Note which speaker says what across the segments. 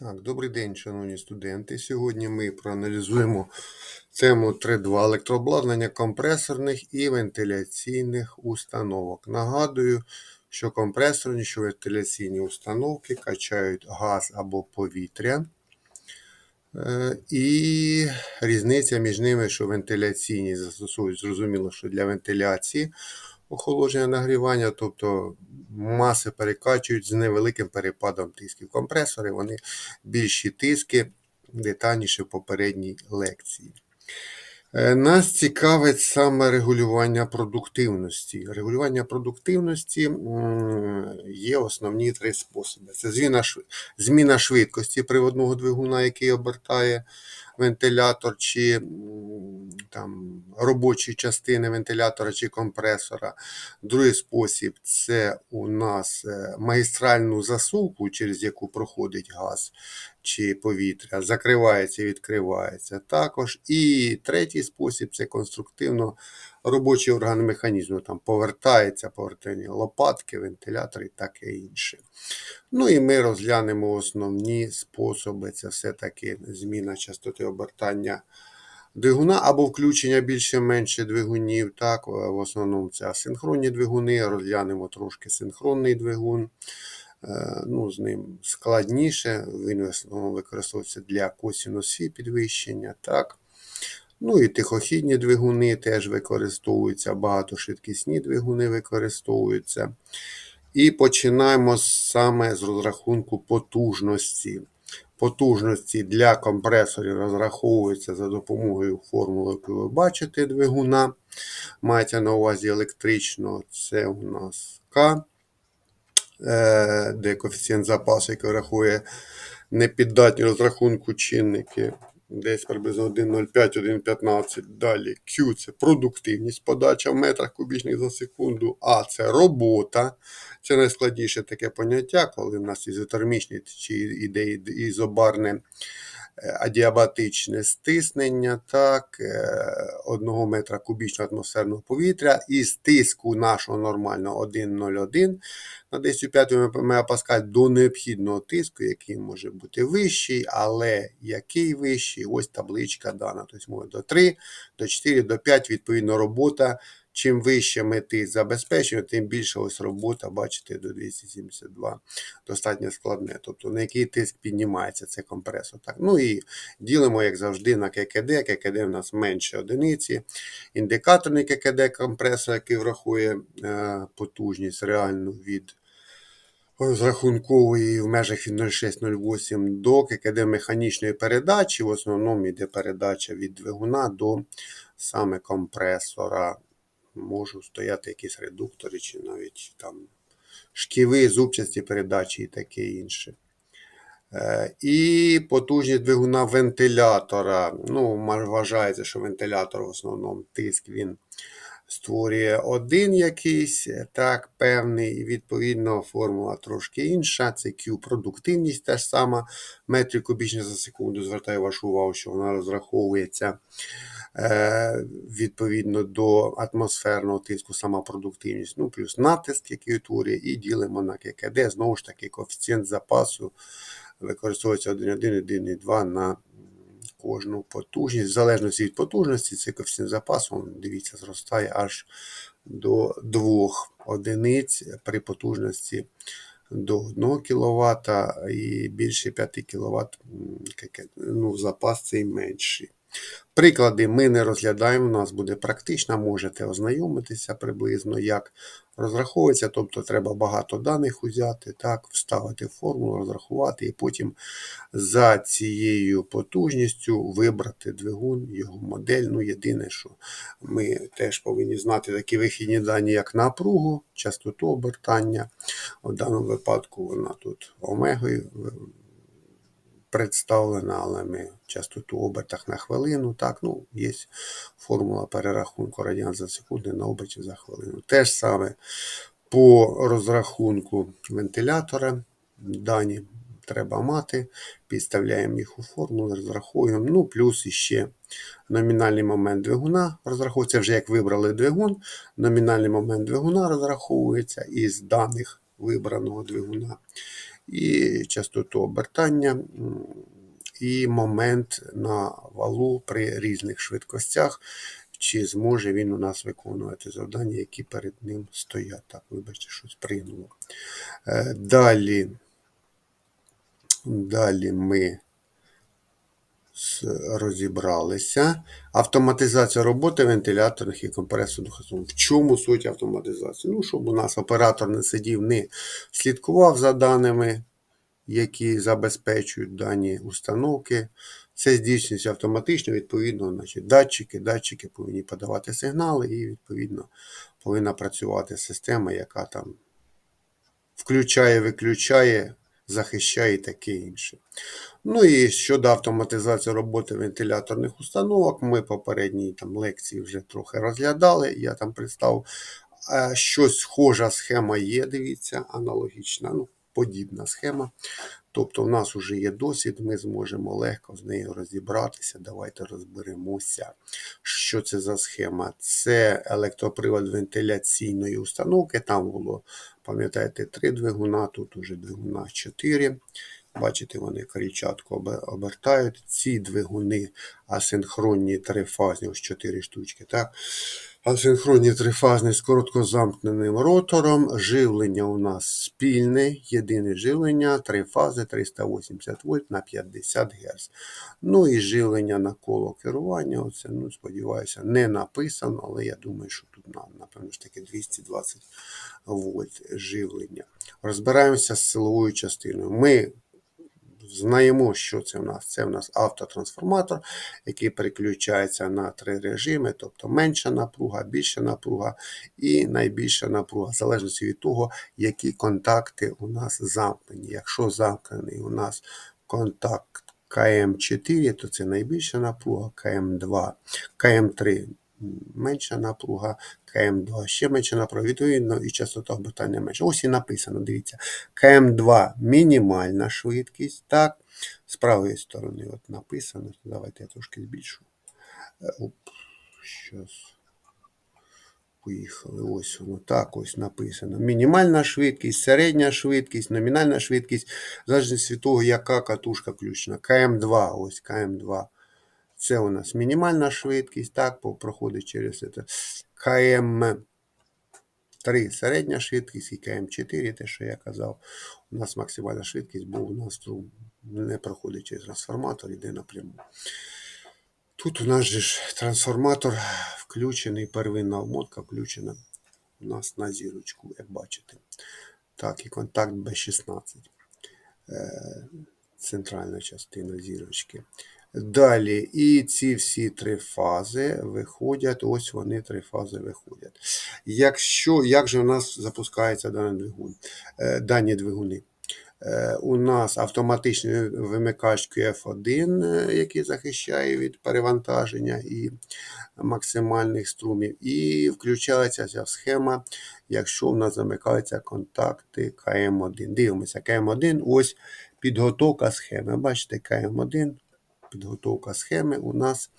Speaker 1: Так, добрий день, шановні студенти. Сьогодні ми проаналізуємо тему 3.2 електрообладнання компресорних і вентиляційних установок. Нагадую, що компресорні, що вентиляційні установки качають газ або повітря. Е, І різниця між ними, що вентиляційні застосовують, зрозуміло, що для вентиляції охолодження нагрівання, тобто маси перекачують з невеликим перепадом тисків. Компресори вони більші тиски, детальніше в попередній лекції. Е, Нас цікавить саме регулювання продуктивності. Регулювання продуктивності є основні три способи: це зміна швидкості приводного двигуна, який обертає вентилятор, чи там, робочі частини вентилятора чи компресора. Другий спосіб це у нас е, магістральну засувку, через яку проходить газ чи повітря, закривається і відкривається також. І третій спосіб це конструктивно робочий орган механізму. Там повертається, повертання лопатки, вентилятори і таке інше. Ну і ми розглянемо основні способи. Це все-таки зміна частоти обертання двигуна або включення більше-менше двигунів. Так, в основному це асинхронні двигуни. Розглянемо трошки синхронний двигун. Е, Ну, з ним складніше. Він використовується для косінусі підвищення. Так. Ну і тихохідні двигуни теж використовуються, багатошвидкісні двигуни використовуються. І починаємо саме з розрахунку потужності. Потужності для компресорів розраховуються за допомогою формули, яку ви бачите, двигуна. Мається на увазі електричного, це у нас К, е, де коефіцієнт запасу, який рахує непіддатні розрахунку чинники. Десь приблизно 1,05, 1,15. Далі Q це продуктивність подача в метрах кубічних за секунду. А це робота. Це найскладніше таке поняття, коли в нас ізотермічні чи ізобарне адіабатичне стиснення, так, 1 метра кубічного атмосферного повітря із тиску нашого нормального 1,01 на 10,5 МПа до необхідного тиску, який може бути вищий, але який вищий, ось табличка дана. Тобто може до 3, до 4, до 5, відповідно, робота. Чим вище ми тиск забезпечуємо, тим більше ось робота, бачите, до 272 достатньо складне. Тобто на який тиск піднімається цей компресор. Так. Ну і ділимо, як завжди, на ККД. ККД у нас менше одиниці. Індикаторний ККД компресор, який врахує е, потужність реальну від розрахункової в межах від 0,6-0,8 до ККД механічної передачі. В основному йде передача від двигуна до саме компресора. Можуть стояти якісь редуктори, чи навіть там шківи, зубчасті передачі і таке інше. Е, І потужність двигуна вентилятора. Ну, вважається, що вентилятор в основному тиск він створює один якийсь, так, певний, і відповідно формула трошки інша. Це Q продуктивність та сама метрів кубічних за секунду. Звертаю вашу увагу, що вона розраховується е, відповідно до атмосферного тиску, сама продуктивність, ну, плюс натиск, який утворює, і ділимо на ККД. Знову ж таки, коефіцієнт запасу використовується 1,1, 1,2 на кожну потужність. В залежності від потужності, цей коефіцієнт запасу, дивіться, зростає аж до 2 одиниць при потужності до 1 кВт і більше 5 кВт ну, запас цей менший. Приклади ми не розглядаємо, у нас буде практично, можете ознайомитися приблизно, як розраховується, тобто треба багато даних взяти, так, вставити формулу, розрахувати, і потім за цією потужністю вибрати двигун, його модель. Ну, єдине, що ми теж повинні знати такі вихідні дані, як напругу, частоту обертання. В даному випадку вона тут омегою представлена, але ми частоту обертах на хвилину. Так, ну, є формула перерахунку радіан за секунду на оберті за хвилину. Те ж саме по розрахунку вентилятора. Дані треба мати, підставляємо їх у формулу, розраховуємо. Ну, плюс іще номінальний момент двигуна розраховується вже як вибрали двигун. Номінальний момент двигуна розраховується із даних вибраного двигуна, і частоту обертання, і момент на валу при різних швидкостях, чи зможе він у нас виконувати завдання, які перед ним стоять. Так, вибачте, щось прийнуло. Е, Далі, далі ми розібралися. Автоматизація роботи вентиляторних і компресорних установ. В чому суть автоматизації? Ну, щоб у нас оператор не сидів, не слідкував за даними, які забезпечують дані установки. Це здійснюється автоматично, відповідно, значить, датчики, датчики повинні подавати сигнали, і, відповідно, повинна працювати система, яка там включає, виключає, захищає і таке інше. Ну і щодо автоматизації роботи вентиляторних установок, ми попередній там лекції вже трохи розглядали. Я там представив, е, щось схожа схема є, дивіться, аналогічна, ну, подібна схема. Тобто, в нас вже є досвід, ми зможемо легко з нею розібратися. Давайте розберемося, що це за схема. Це електропривод вентиляційної установки. Там було, пам'ятаєте, три двигуна, тут уже двигуна 4. Бачите, вони кричатку обертають. Ці двигуни асинхронні трифазні, ось 4 штучки. так? Асинхронні трифазні з короткозамкненим ротором. Живлення у нас спільне, єдине живлення, три фази 380 вольт на 50 Гц. Ну і живлення на коло керування. Оце, ну, сподіваюся, не написано, але я думаю, що тут на- напевно ж таки 220 вольт живлення. Розбираємося з силовою частиною. Ми знаємо, що це в нас. Це в нас автотрансформатор, який переключається на три режими, тобто менша напруга, більша напруга і найбільша напруга, в залежності від того, які контакти у нас замкнені. Якщо замкнений у нас контакт КМ4, то це найбільша напруга, КМ2, КМ3 менша напруга, КМ2 ще напруга, відповідно, і частота обертання менша. Ось і написано, дивіться. КМ2 мінімальна швидкість, так, з правої сторони от написано. Давайте я трошки збільшу. Е, Оп, щас. Поїхали. Ось воно так ось написано. Мінімальна швидкість, середня швидкість, номінальна швидкість, в залежності від того, яка катушка включена. КМ2, ось КМ2. Це у нас мінімальна швидкість, так, проходить через це. КМ3 середня швидкість і КМ4, те, що я казав, у нас максимальна швидкість, бо у нас струм не проходить через трансформатор, йде напряму. Тут у нас же ж трансформатор включений, первинна обмотка включена у нас на зірочку, як бачите. Так, і контакт B16. Е, Центральна частина зірочки. Далі, і ці всі три фази виходять, ось вони три фази виходять. Якщо, як же у нас запускається даний двигун, Е, дані двигуни? Е, У нас автоматичний вимикач QF1, е, який захищає від перевантаження і максимальних струмів. І включається ця схема, якщо у нас замикаються контакти КМ1. Дивимося, КМ1, ось підготовка схеми. Бачите, КМ1, підготовка схеми у нас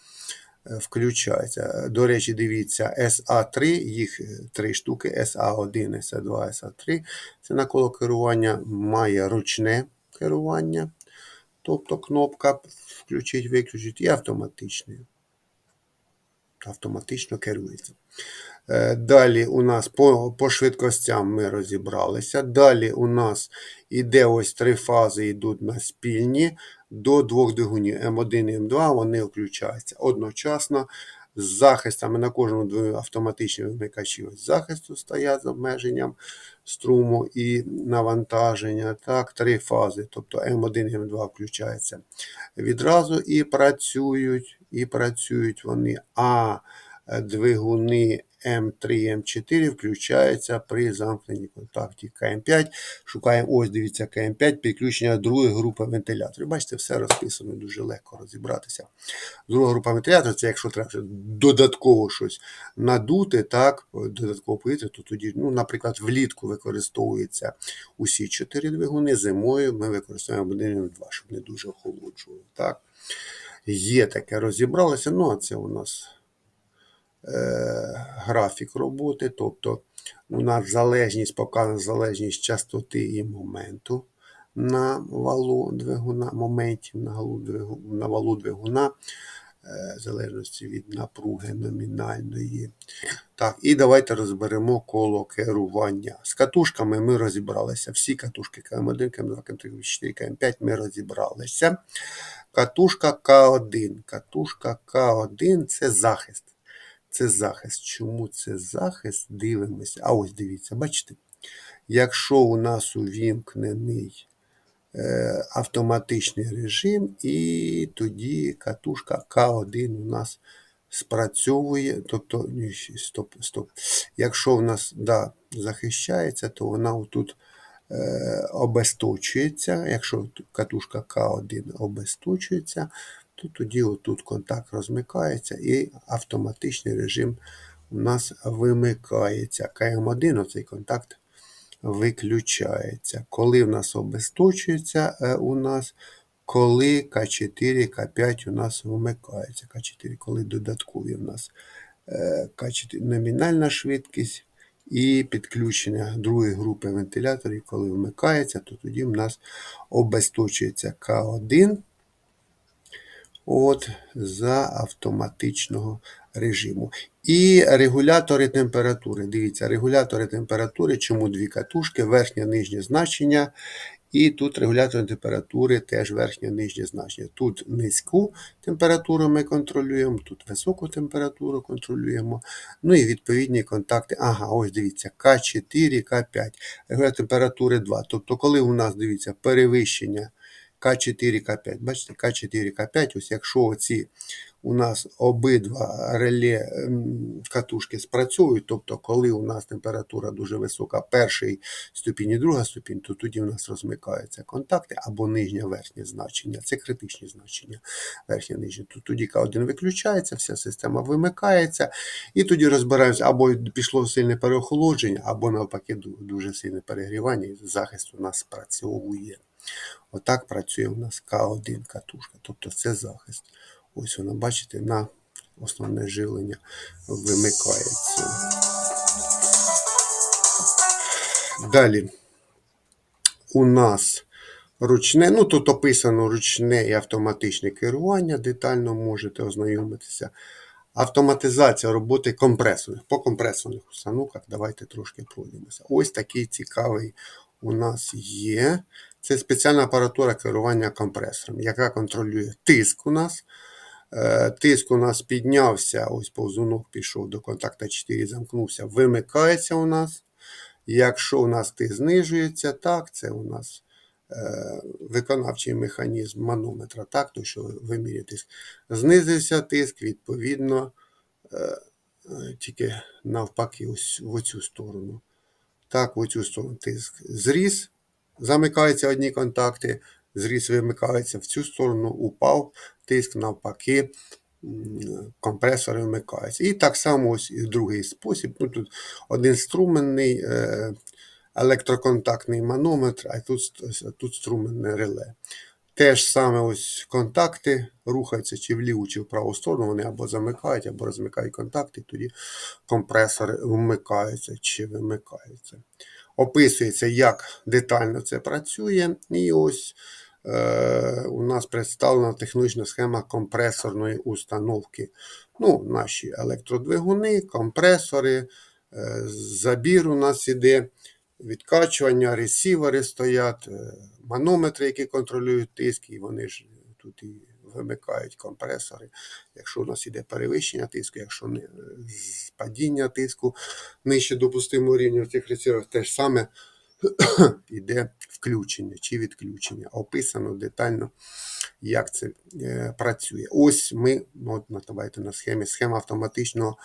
Speaker 1: е, включається. До речі, дивіться, SA3, їх е, три штуки, SA1, SA2, SA3. Це на коло керування має ручне керування, тобто кнопка включить, виключить, і автоматичне. Автоматично керується. Е, Далі у нас по, по швидкостям ми розібралися. Далі у нас іде ось три фази, йдуть на спільні до двох двигунів М1 і М2, вони включаються одночасно з захистами на кожному двигуні автоматичні вимикачі захисту стоять з обмеженням струму і навантаження. Так, три фази, тобто М1 і М2 включаються відразу і працюють, і працюють вони. А е, двигуни М3 і М4 включаються при замкненні контакті КМ5. Шукаємо, ось дивіться, КМ5, підключення другої групи вентиляторів. Бачите, все розписано, дуже легко розібратися. Друга група вентиляторів, це якщо треба додатково щось надути, так, додатково повітря, то тоді, ну, наприклад, влітку використовуються усі чотири двигуни, зимою ми використовуємо один два, щоб не дуже охолоджували. Так. Є таке, розібралося, ну а це у нас графік роботи, тобто у нас залежність, показана залежність частоти і моменту на валу двигуна, моментів на, валу двигуна, на валу двигуна, е, в залежності від напруги номінальної. Так, і давайте розберемо коло керування. З катушками ми розібралися. Всі катушки КМ1, КМ2, КМ3, КМ4, КМ5 ми розібралися. Катушка К1. Катушка К1 це захист. Це захист. Чому це захист? Дивимося. А ось дивіться, бачите? Якщо у нас увімкнений е, автоматичний режим, і тоді катушка К1 у нас спрацьовує. Тобто, стоп, стоп. Якщо в нас да, захищається, то вона тут е, обесточується. Якщо катушка К1 обесточується, то тоді отут контакт розмикається і автоматичний режим у нас вимикається. КМ1 оцей контакт виключається. Коли в нас обесточується е, у нас, коли К4, К5 у нас вмикається. К4, коли додаткові у нас е, К4 номінальна швидкість і підключення другої групи вентиляторів, коли вмикається, то тоді в нас обесточується К1 от, за автоматичного режиму. І регулятори температури. Дивіться, регулятори температури, чому дві катушки, верхнє нижнє значення. І тут регулятор температури теж верхнє нижнє значення. Тут низьку температуру ми контролюємо, тут високу температуру контролюємо. Ну і відповідні контакти. Ага, ось дивіться, К4, К5. Регулятор температури 2. Тобто, коли у нас дивіться перевищення К4, К5. Бачите, К4, К5, ось якщо оці у нас обидва реле катушки спрацьовують, тобто, коли у нас температура дуже висока, перший ступінь і друга ступінь, то тоді у нас розмикаються контакти або нижнє верхнє значення. Це критичні значення верхнє нижнє. То тоді К1 виключається, вся система вимикається, і тоді розбираємося, або пішло сильне переохолодження, або навпаки дуже сильне перегрівання, і захист у нас спрацьовує. Отак працює у нас К1 катушка, тобто це захист. Ось вона, бачите, на основне живлення вимикається. Далі у нас ручне, ну тут описано ручне і автоматичне керування, детально можете ознайомитися. Автоматизація роботи компресорних. По компресорних установках давайте трошки пройдемося. Ось такий цікавий у нас є. Це спеціальна апаратура керування компресором, яка контролює тиск у нас. Е, тиск у нас піднявся, ось повзунок пішов до контакта 4, замкнувся, вимикається у нас. Якщо у нас тиск знижується, так, це у нас е, виконавчий механізм манометра, так, то що вимірює тиск. Знизився тиск, відповідно, е, тільки навпаки, ось в оцю сторону. Так, в оцю сторону тиск зріс, замикаються одні контакти, зріс вимикається в цю сторону, упав, тиск навпаки, компресори вмикаються. І так само ось і другий спосіб. Ну, Тут один струменний е, електроконтактний манометр, а тут, тут струменне реле. Теж саме ось контакти рухаються чи в ліву, чи в праву сторону, вони або замикають, або розмикають контакти, тоді компресори вмикаються чи вимикаються. Описується, як детально це працює. І ось е, у нас представлена технологічна схема компресорної установки. Ну, Наші електродвигуни, компресори, е, забір у нас іде відкачування, ресівери стоять, е, манометри, які контролюють тиск, і вони ж тут і вимикають компресори. Якщо у нас іде перевищення тиску, якщо не падіння тиску нижче допустимого рівня в цих ресіверах, теж саме йде включення чи відключення. Описано детально, як це е, працює. Ось ми, от, давайте на схемі, схема автоматичного.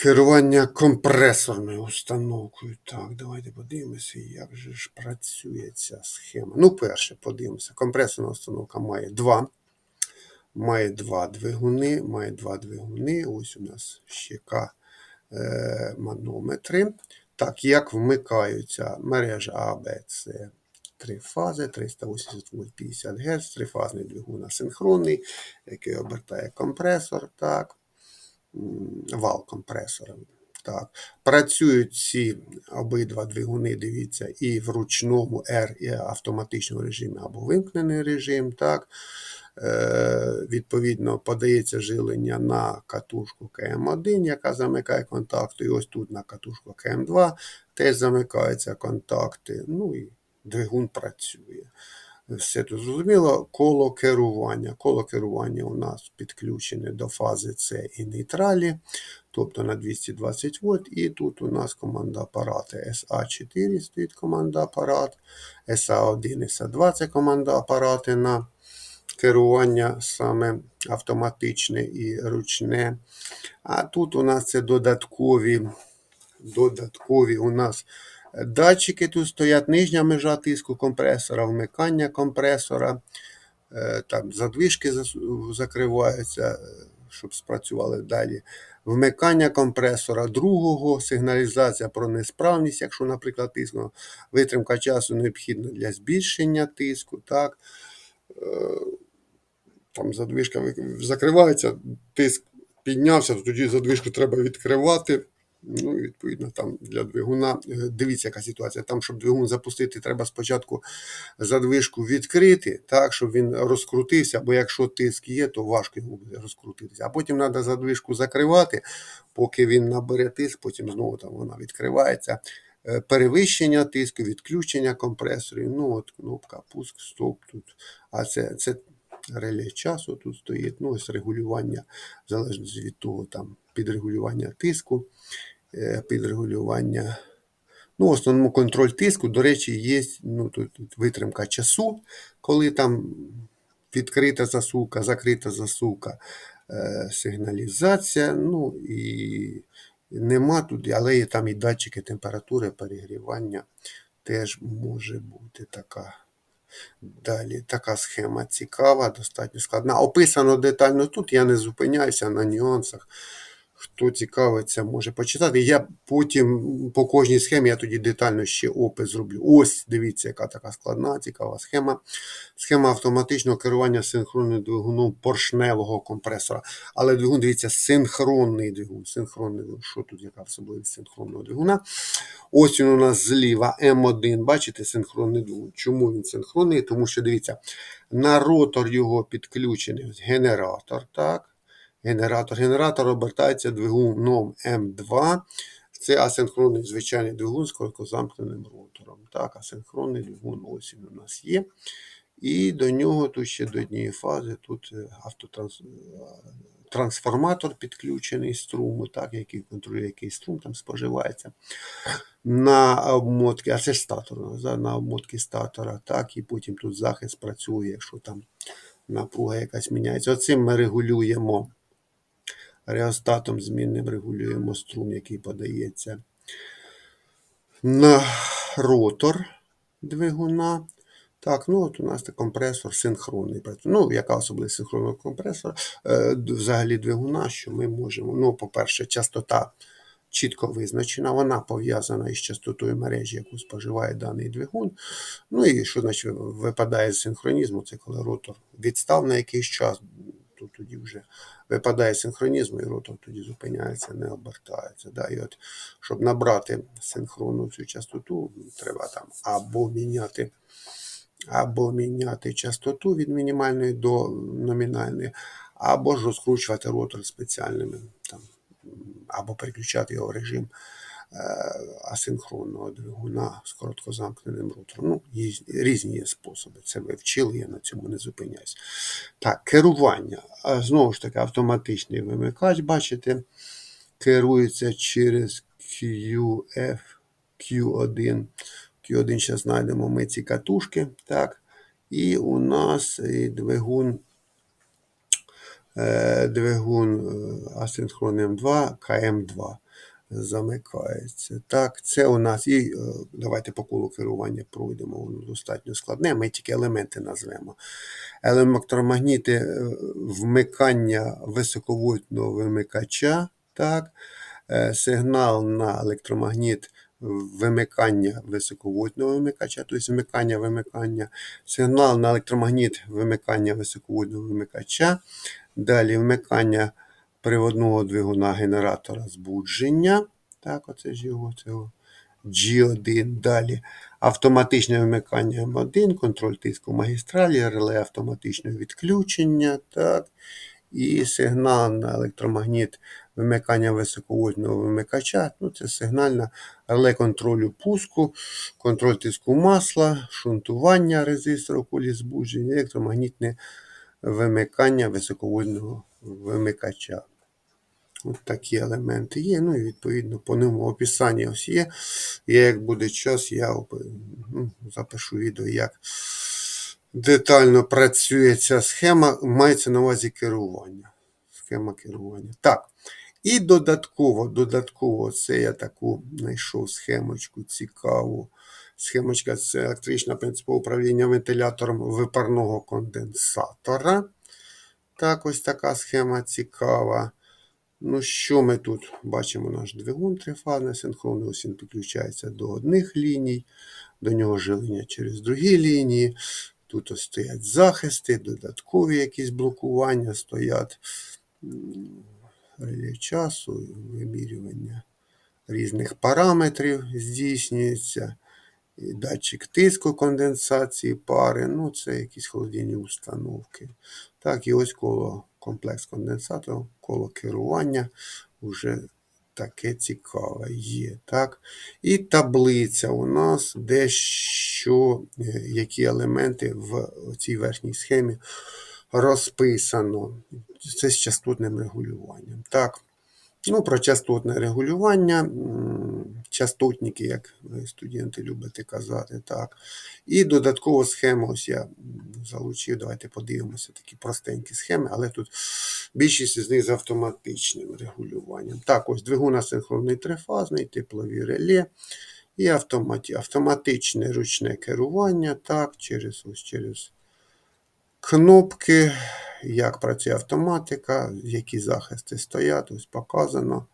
Speaker 1: Керування компресорною установкою. Так, давайте подивимося, як же ж працює ця схема. Ну, перше, подивимося. Компресорна установка має два. Має два двигуни. Має два двигуни. Ось у нас ще е, манометри. Так, як вмикаються мережа А, Б, С, три фази, 380 вольт 50 Гц, трифазний двигун асинхронний, який обертає компресор. так. вал компресора. Так. Працюють ці обидва двигуни, дивіться, і в ручному R і автоматичному режимі або вимкнений режим. Так. Е, Відповідно, подається жилення на катушку КМ1, яка замикає контакти. І ось тут на катушку КМ2 теж замикаються контакти. Ну і двигун працює. Все тут зрозуміло. Коло керування. Коло керування у нас підключене до фази С і нейтралі, тобто на 220 вольт. І тут у нас команда апарати SA4 стоїть команда апарат, SA1 SA2 це команда апарати на керування саме автоматичне і ручне. А тут у нас це додаткові, додаткові у нас датчики. Тут стоять нижня межа тиску компресора, вмикання компресора. Е, Там задвижки закриваються, е, щоб спрацювали далі. Вмикання компресора другого, сигналізація про несправність, якщо, наприклад, тиску, витримка часу необхідна для збільшення тиску. Так. Е, Там задвижка закривається, тиск піднявся, то тоді задвижку треба відкривати. Ну, відповідно, там для двигуна. е, Дивіться, яка ситуація. Там, щоб двигун запустити, треба спочатку задвижку відкрити, так, щоб він розкрутився, бо якщо тиск є, то важко йому буде розкрутитися. А потім треба задвижку закривати, поки він набере тиск, потім знову там вона відкривається. Е, Перевищення тиску, відключення компресорів. Ну, от кнопка пуск, стоп тут. А це, це реле часу тут стоїть. Ну, ось регулювання, в залежності від того, там підрегулювання тиску, е, підрегулювання. Ну, основному контроль тиску, до речі, є ну, тут витримка часу, коли там відкрита засувка, закрита засувка, е, сигналізація. Ну і нема тут, але є там і датчики температури, перегрівання теж може бути така. Далі така схема цікава, достатньо складна. Описано детально тут, я не зупиняюся на нюансах. Хто цікавиться, може почитати. Я потім по кожній схемі я тоді детально ще опис зроблю. Ось, дивіться, яка така складна, цікава схема. Схема автоматичного керування синхронним двигуном поршневого компресора. Але двигун, дивіться, синхронний двигун. Синхронний двигун. Що тут, яка особливість синхронного двигуна? Ось він у нас зліва М1. Бачите, синхронний двигун. Чому він синхронний? Тому що дивіться, на ротор його підключений генератор. так. Генератор. Генератор обертається двигуном М2. Це асинхронний звичайний двигун з короткозамкненим ротором. Так, асинхронний двигун ось у нас є. І до нього тут ще до однієї фази тут е, автотранс... е, підключений струму, так, який контролює, який струм там споживається. На обмотки, а це статор, на обмотки статора, так, і потім тут захист працює, якщо там напруга якась міняється. Оцим ми регулюємо реостатом змінним регулюємо струм, який подається на ротор двигуна. Так, ну от у нас це компресор синхронний. Ну, яка особливість синхронного компресора? Е, взагалі двигуна, що ми можемо. Ну, по-перше, частота чітко визначена, вона пов'язана із частотою мережі, яку споживає даний двигун. Ну і що значить випадає з синхронізму, це коли ротор відстав на якийсь час, то тоді вже випадає синхронізм, і ротор тоді зупиняється, не обертається. Да? І от, щоб набрати синхронну цю частоту, треба там або міняти. Або міняти частоту від мінімальної до номінальної, або ж розкручувати ротор спеціальними, там, або переключати його в режим асинхронного двигуна з короткозамкненим ротором. Ну, різні є способи. Це ви вчили, я на цьому не зупиняюсь. Так, керування. Знову ж таки, автоматичний вимикач, бачите, керується через QF, Q1. Q1 зараз знайдемо ми ці катушки. Так. І у нас двигун, е, двигун е, асинхрон М2, КМ2 замикається. Так, це у нас і е, давайте по колу керування пройдемо, воно достатньо складне. Ми тільки елементи назвемо. Електромагніти е, вмикання високовольтного вимикача. Так, е, сигнал на електромагніт вимикання високовольтного вимикача, тобто вмикання вимикання, сигнал на електромагніт вимикання високовольтного вимикача, далі вмикання приводного двигуна генератора збудження. Так, оце ж його цього G1. Далі автоматичне вимикання М1, контроль тиску магістралі, реле автоматичного відключення. Так. І сигнал на електромагніт вимикання високовольтного вимикача. Ну, це сигнальна реле контролю пуску, контроль тиску масла, шунтування резистору кулі збудження, електромагнітне вимикання високовольтного вимикача. От такі елементи є. Ну і відповідно по ньому описання ось є. Я, як буде час, я ну, запишу відео, як детально працює ця схема. Мається на увазі керування. Схема керування. Так. І додатково, додатково, це я таку знайшов схемочку цікаву. Схемочка це електричне принципове управління вентилятором випарного конденсатора. Так, ось така схема цікава. Ну, що ми тут бачимо? Наш двигун трифазний, синхронний, ось він підключається до одних ліній, до нього живлення через другі лінії. Тут ось стоять захисти, додаткові якісь блокування стоять часу, вимірювання різних параметрів здійснюється. Датчик тиску конденсації пари, ну це якісь холодильні установки. Так, і ось коло комплекс конденсаторів, коло керування вже таке цікаве є. Так? І таблиця у нас дещо, е, які елементи в цій верхній схемі розписано. Це з частотним регулюванням. Так. Ну, про частотне регулювання, частотники, як ви студенти любите казати, так. І додатково схему ось я залучив. Давайте подивимося такі простенькі схеми, але тут більшість з них з автоматичним регулюванням. Так, ось двигун асинхронний трифазний, теплові реле і автоматі, автоматичне ручне керування, так, через ось через кнопки, як працює автоматика, які захисти стоять, ось показано.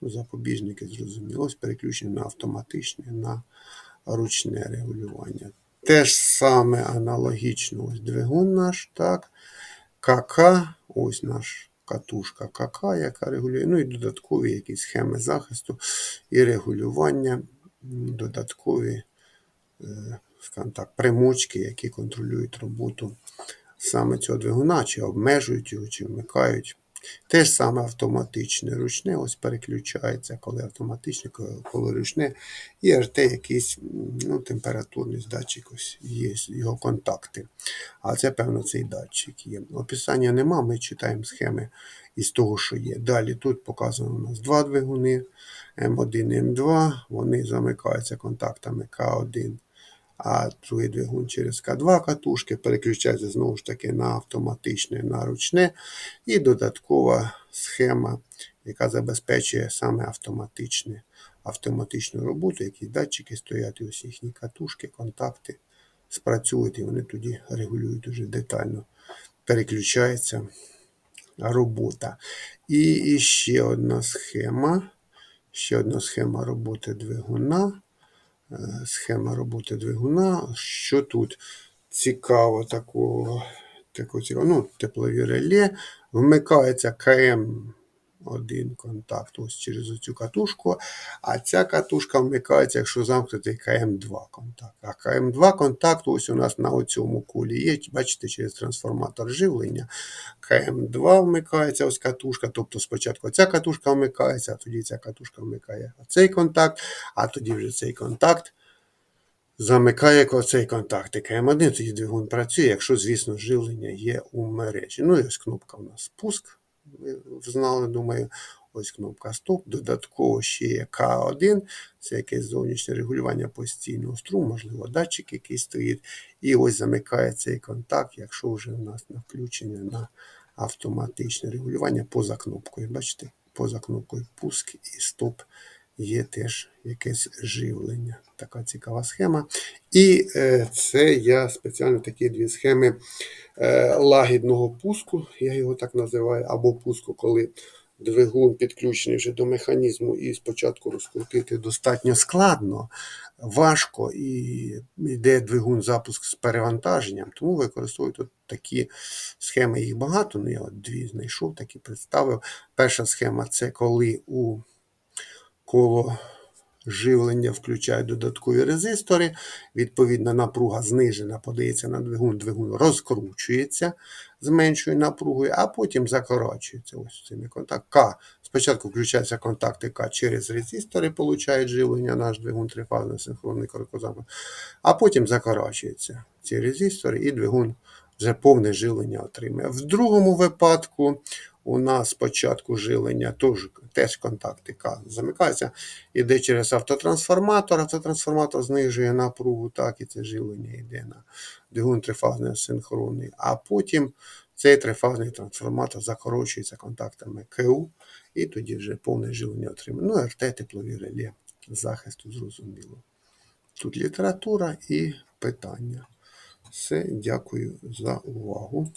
Speaker 1: Ну, Запобіжники зрозуміло, ось переключення на автоматичне, на ручне регулювання. Те ж саме аналогічно ось двигун наш, так. КК, ось наш катушка КК, яка регулює. Ну і додаткові якісь схеми захисту і регулювання, додаткові е, скажімо так, примочки, які контролюють роботу саме цього двигуна, чи обмежують його, чи вмикають. Те ж саме автоматичне ручне, ось переключається, коли автоматичне, коли- ручне. І РТ якийсь ну, температурний датчик, ось є його контакти. А це, певно, цей датчик є. Описання нема, ми читаємо схеми із того, що є. Далі тут показано у нас два двигуни М1 і М2. Вони замикаються контактами К1 а другий двигун через К2 катушки переключається знову ж таки на автоматичне, на ручне, і додаткова схема, яка забезпечує саме автоматичне, автоматичну роботу, які датчики стоять, і ось їхні катушки, контакти спрацюють, і вони тоді регулюють дуже детально. Переключається робота. І, і ще одна схема. Ще одна схема роботи двигуна схема роботи двигуна. Що тут цікаво такого, такого цікаво, ну, теплові реле. Вмикається КМ1 контакт ось через цю катушку, а ця катушка вмикається, якщо замкнутий КМ2 контакт. А КМ2 контакт ось у нас на цьому кулі є, бачите, через трансформатор живлення. КМ2 вмикається ось катушка, тобто спочатку ця катушка вмикається, а тоді ця катушка вмикає цей контакт, а тоді вже цей контакт замикає цей контакт. І КМ1 тоді двигун працює, якщо, звісно, живлення є у мережі. Ну і ось кнопка у нас спуск. Ви знали, думаю, ось кнопка стоп. Додатково ще є К1, це якесь зовнішнє регулювання постійного струму, можливо, датчик який стоїть. І ось замикає цей контакт, якщо вже у нас на включення на автоматичне регулювання поза кнопкою. Бачите, поза кнопкою пуск і стоп є теж якесь живлення. Така цікава схема. І е, це я спеціально такі дві схеми е, лагідного пуску, я його так називаю, або пуску, коли двигун підключений вже до механізму і спочатку розкрутити достатньо складно, важко і йде двигун запуск з перевантаженням, тому використовують от такі схеми. Їх багато, ну я от дві знайшов, такі представив. Перша схема це коли у коло живлення включають додаткові резистори, відповідна напруга знижена, подається на двигун, двигун розкручується, зменшує напругою, а потім закорочується. Ось цими контакт. Спочатку включаються контакти К через резистори, получають живлення наш двигун трифазний синхронний корикозамер, а потім закорочується ці резистори і двигун вже повне живлення отримує. В другому випадку у нас спочатку живлення теж, теж контакти К замикаються, іде через автотрансформатор, автотрансформатор знижує напругу, так і це живлення йде на двигун трифазний синхронний, а потім цей трифазний трансформатор закорочується контактами КУ, і тоді вже повне живлення отримує. Ну, РТ, теплові реле захисту зрозуміло. Тут література і питання. Все, дякую за увагу.